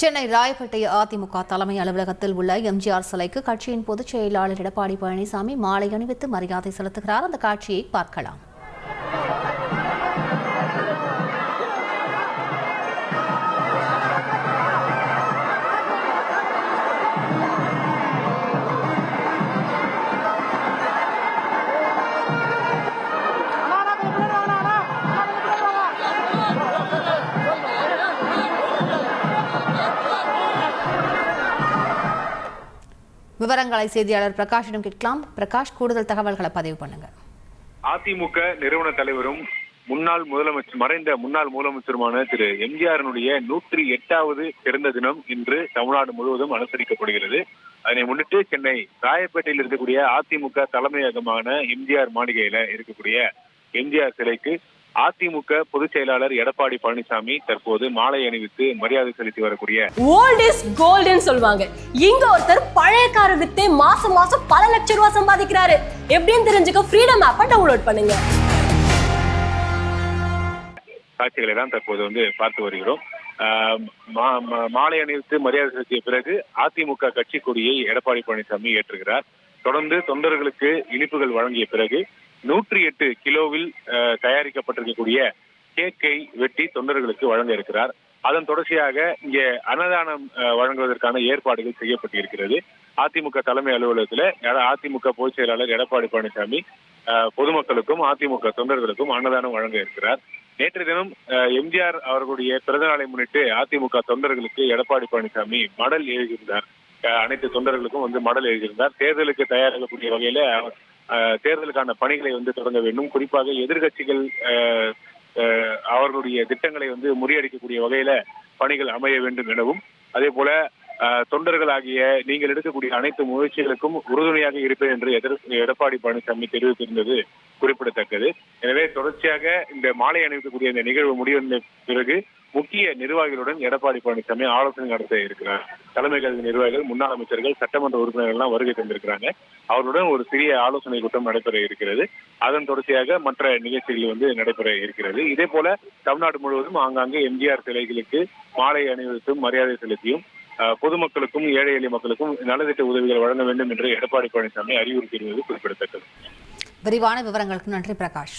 சென்னை ராயப்பேட்டை அதிமுக தலைமை அலுவலகத்தில் உள்ள எம்ஜிஆர் சிலைக்கு கட்சியின் பொதுச் செயலாளர் எடப்பாடி பழனிசாமி மாலை அணிவித்து மரியாதை செலுத்துகிறார். அந்த காட்சியை பார்க்கலாம். விவரங்களை செய்தியாளர் பிரகாஷிடம் கேட்கலாம். பிரகாஷ் கூடுதல் தகவல்களை பதிவு பண்ணுங்க. அதிமுக நிறுவன தலைவரும் முன்னாள் முதலமைச்சர் மறைந்த முன்னாள் முதலமைச்சருமான திரு எம்ஜிஆரனுடைய நூற்றி எட்டாவது பிறந்த தினம் இன்று தமிழ்நாடு முழுவதும் அனுசரிக்கப்படுகிறது. அதனை முன்னிட்டு சென்னை ராயப்பேட்டையில் இருக்கக்கூடிய அதிமுக தலைமையகமான எம்ஜிஆர் மாளிகையில இருக்கக்கூடிய எம்ஜிஆர் சிலைக்கு அதிமுக பொதுச் செயலாளர் எடப்பாடி பழனிசாமி தற்போது மாலை அணிவித்து மரியாதை செலுத்தி வரக்கூடிய ஓல்ட் இஸ் கோல்டுன்னு சொல்லுவாங்க. இங்க ஒருத்தர் பழைய காரை வித்தே மாசம் மாசம் பல லட்சம் ரூபாய் சம்பாதிக்கிறாரு. எப்படின்னு தெரிஞ்சுக்க ஃப்ரீடம் ஆப்பை டவுன்லோட் பண்ணுங்க. காட்சிகளை தான் தற்போது வந்து பார்த்து வருகிறோம். மாலை அணிவித்து மரியாதை செலுத்திய பிறகு அதிமுக கட்சி கொடியை எடப்பாடி பழனிசாமி ஏற்றுகிறார். தொடர்ந்து தொண்டர்களுக்கு இனிப்புகள் வழங்கிய பிறகு நூற்றி எட்டு கிலோவில் தயாரிக்கப்பட்டிருக்கக்கூடிய கேக்கை வெட்டி தொண்டர்களுக்கு வழங்க இருக்கிறார். அதன் தொடர்ச்சியாக இங்கே அன்னதானம் ஆஹ், வழங்குவதற்கான ஏற்பாடுகள் செய்யப்பட்டிருக்கிறது. அதிமுக தலைமை அலுவலகத்தில் அதிமுக பொதுச் செயலாளர் எடப்பாடி பழனிசாமி பொதுமக்களுக்கும் அதிமுக தொண்டர்களுக்கும் அன்னதானம் வழங்க இருக்கிறார். நேற்று தினம் அஹ், எம்ஜிஆர் அவர்களுடைய பிறந்த நாளை முன்னிட்டு அதிமுக தொண்டர்களுக்கு எடப்பாடி பழனிசாமி மடல் எழுதியிருந்தார் அனைத்து தொண்டர்களுக்கும் வந்து மடல் எழுதியிருந்தார். தேர்தலுக்கு தயாராகக்கூடிய வகையில தேர்தலுக்கான பணிகளை வந்து தொடங்க வேண்டும். குறிப்பாக எதிர்கட்சிகள் அவர்களுடைய திட்டங்களை வந்து முறியடிக்கக்கூடிய வகையில பணிகள் அமைய வேண்டும் எனவும் அதே போல அஹ், தொண்டர்களாகிய நீங்கள் எடுக்கக்கூடிய அனைத்து முயற்சிகளுக்கும் உறுதுணையாக இருப்பேன் என்று எதிர் எடப்பாடி பழனிசாமி தெரிவித்திருந்தது குறிப்பிடத்தக்கது. எனவே தொடர்ச்சியாக இந்த மாலை அணிவிக்கக்கூடிய இந்த நிகழ்வு முடிவடைந்த பிறகு முக்கிய நிர்வாகிகளுடன் எடப்பாடி பழனிசாமி ஆலோசனை நடத்த இருக்கிறார். தலைமை கழக நிர்வாகிகள் முன்னாள் அமைச்சர்கள் சட்டமன்ற உறுப்பினர்கள் எல்லாம் வருகை தந்திருக்கிறாங்க. அவருடன் ஒரு சிறிய ஆலோசனை கூட்டம் நடைபெற இருக்கிறது. அதன் தொடர்ச்சியாக மற்ற நிகழ்ச்சிகள் வந்து நடைபெற இருக்கிறது. இதே போல தமிழ்நாடு முழுவதும் ஆங்காங்கே எம்ஜிஆர் சிலைகளுக்கு மாலை அணிவித்தும் மரியாதை செலுத்தியும் பொதுமக்களுக்கும் ஏழை எளிய மக்களுக்கும் நலத்திட்ட உதவிகள் வழங்க வேண்டும் என்று எடப்பாடி பழனிசாமி அறிவுறுத்தியிருந்தது குறிப்பிடத்தக்கது. விரிவான விவரங்களுக்கு நன்றி பிரகாஷ்.